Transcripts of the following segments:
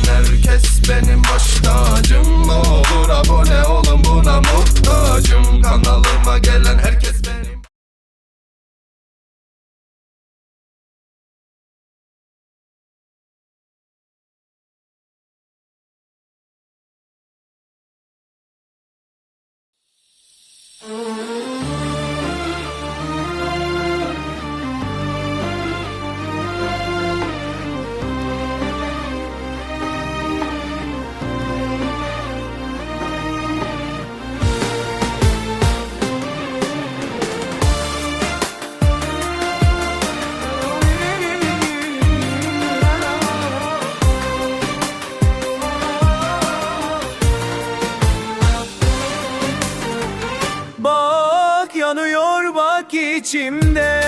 gelen herkes benim baş tacım olur abone olun buna muhtacım. Kanalıma gelen herkes içimde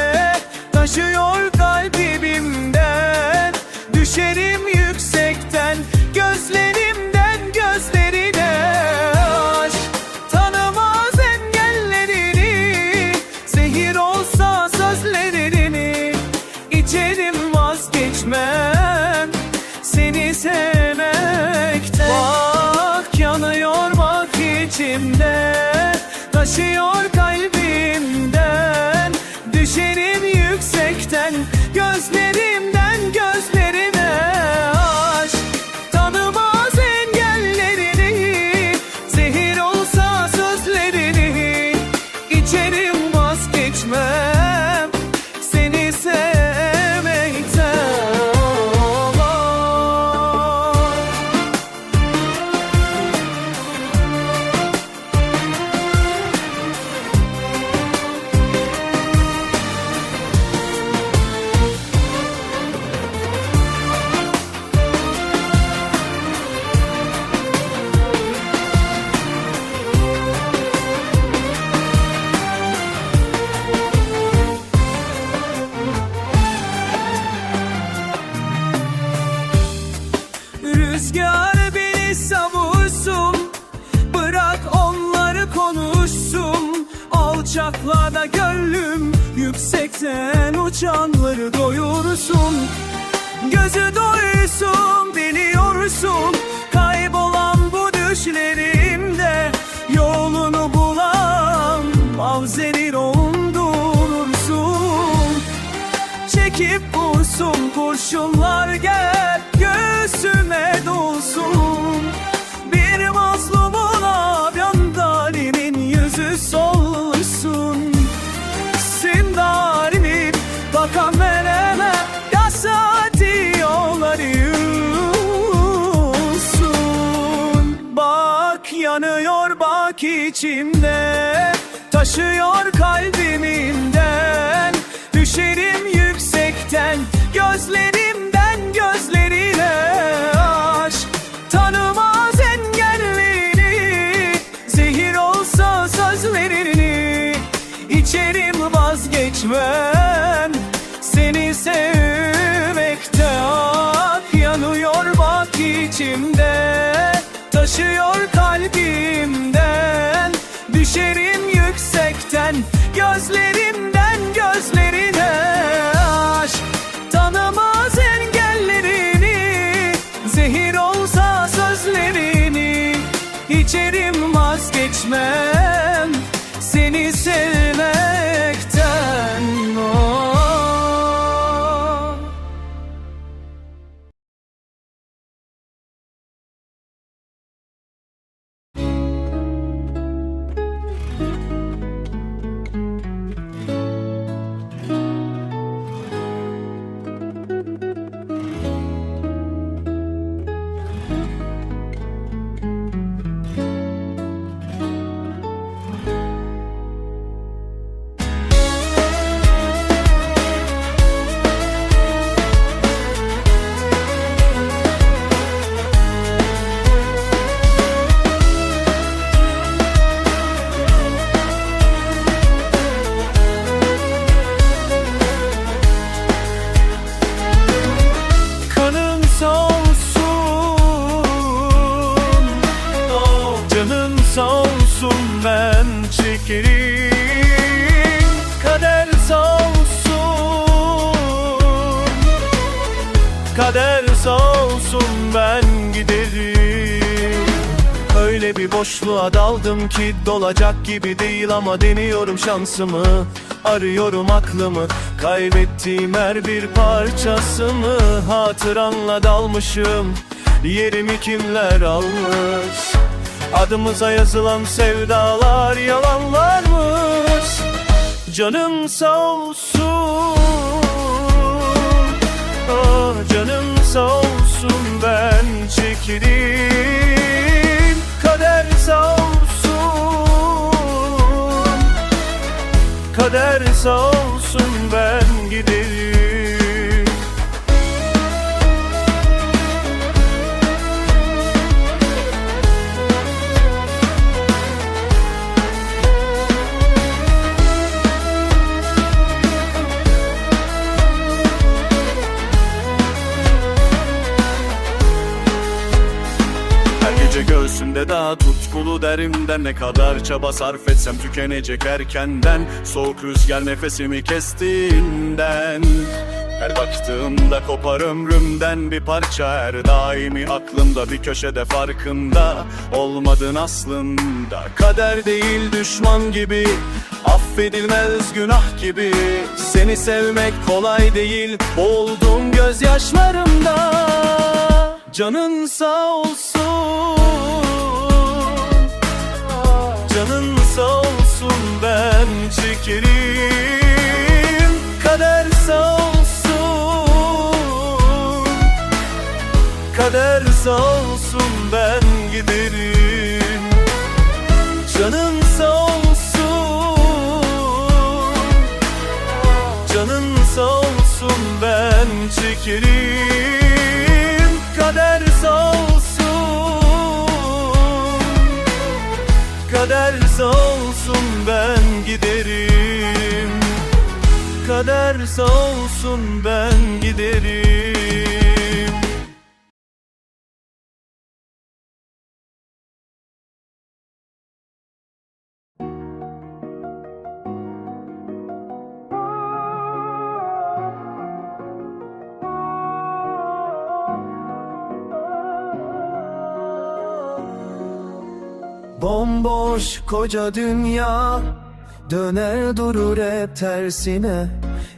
Taşıyor kalbimden. Düşerim yüksekten Gözlerimden gözlerine. Aşk tanımaz engellerini Zehir olsa sözlerini. İçerim vazgeçmem Seni sevmekten. Bak yanıyor bak içimde Taşıyor Alçaklarda gönlüm Yüksekten uçanları doyursun. Gözü doysun biliyorsun Kaybolan bu düşlerimde Yolunu bulan Mavzeni dondurursun Çekip vursun kurşunlar gel Göğsüme dolsun içimde Taşıyor kalbimden Düşerim yüksekten Gözlerimden gözlerine. Aşk tanımaz engellerini Zehir olsa sözlerini. İçerim vazgeçmem Seni sevmekten Ah yanıyor bak içimde Taşıyor kalbimden Düşerim yüksekten Gözlerimden gözlerine Aşk. Tanımaz engellerini Zehir olsa sözlerini. İçerim vazgeçmem Kader sağ olsun ben Öyle bir boşluğa daldım ki dolacak gibi değil ama deniyorum şansımı. Arıyorum aklımı Kaybettiğim her bir parçasını. Hatıranla dalmışım Yerimi kimler almış? Adımıza yazılan sevdalar yalanlarmış. Canım sağ olsun Ah canım sağ olsun ben çekileyim Kader sağ olsun. Kader sağ olsun ben giderim göğsümde daha tutkulu derimden Ne kadar çaba sarf etsem tükenecek erkenden Soğuk rüzgar nefesimi kestiğinden. Her baktığımda kopar ömrümden bir parça Her daimi aklımda bir köşede farkında Olmadın aslında. Kader değil düşman gibi Affedilmez günah gibi. Seni sevmek kolay değil Boğuldum gözyaşlarımda. Canın sağ olsun Canın sağ olsun ben çekerim. Kader sağ olsun. Kader sağ olsun ben giderim. Canın sağ olsun. Canın sağ olsun ben çekerim olsun ben giderim. Kader olsun ben giderim Bomboş koca dünya Döner durur hep tersine.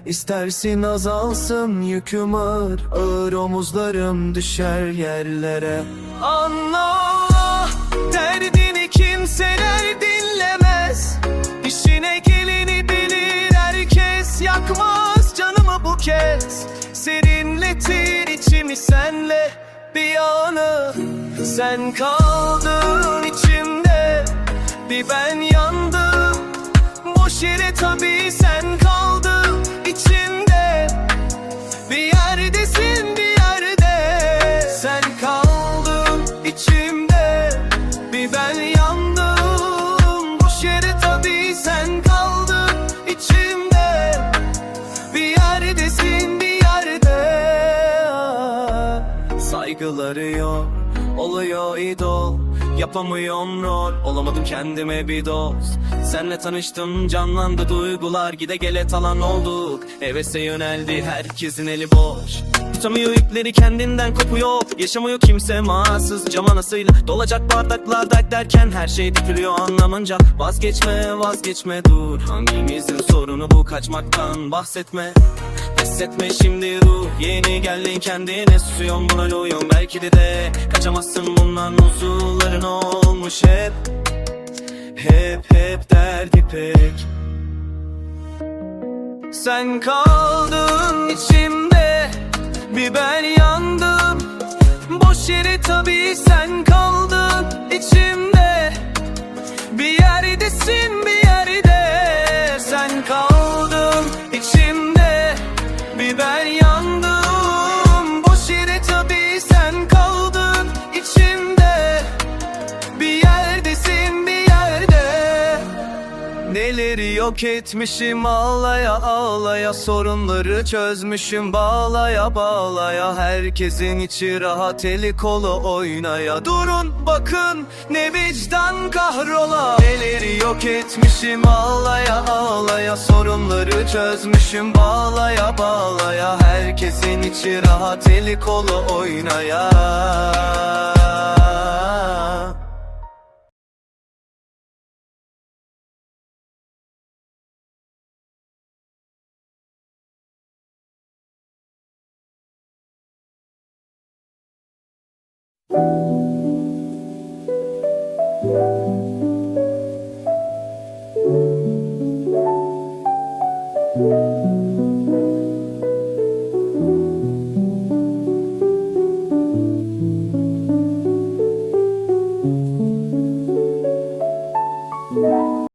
İstersin azalsın yüküm ağır Ağır omuzlarım düşer yerlere. Anla derdini kimseler dinlemez. İşine geleni bilir herkes Yakmaz canımı bu kez. Serinletir içimi senle bir anı. Sen kaldın içimde bir ben yandım. Boş yere tabii sen kaldın. İçimde Bir yerdesin bir yerde. Sen kaldın içimde. Bir ben yandım. Boş yere tabii sen kaldın. İçimde Bir yerdesin bir yerde. Saygıları yok Oluyor idol Yapamıyorum rol Olamadım kendime bir dost. Senle tanıştım canlandı duygular Gide gele talan olduk. Hevese yöneldi herkesin eli boş. Tutamıyor ipleri kendinden kopuyor. Yaşamıyor kimse mahsız cam anasıyla. Dolacak bardaklar dert derken Her şey dökülüyor anlamınca. Vazgeçme vazgeçme dur. Hangimizin sorunu bu kaçmaktan bahsetme. Pes şimdi ruh Yeni geldin kendine susuyorsun buna loyum. Belki de de kaçamazsın bundan uzuvların olmuş hep. Hep hep derdi pek. Sen kaldın içimde Bir ben yandım. Boş yere tabii sen kaldın Neleri yok etmişim ağlaya ağlaya Sorunları çözmüşüm. Bağlaya bağlaya Herkesin içi rahat eli kolu oynaya. Durun bakın ne vicdan kahrola. Neleri yok etmişim ağlaya ağlaya Sorunları çözmüşüm. Bağlaya bağlaya Herkesin içi rahat eli kolu oynaya Música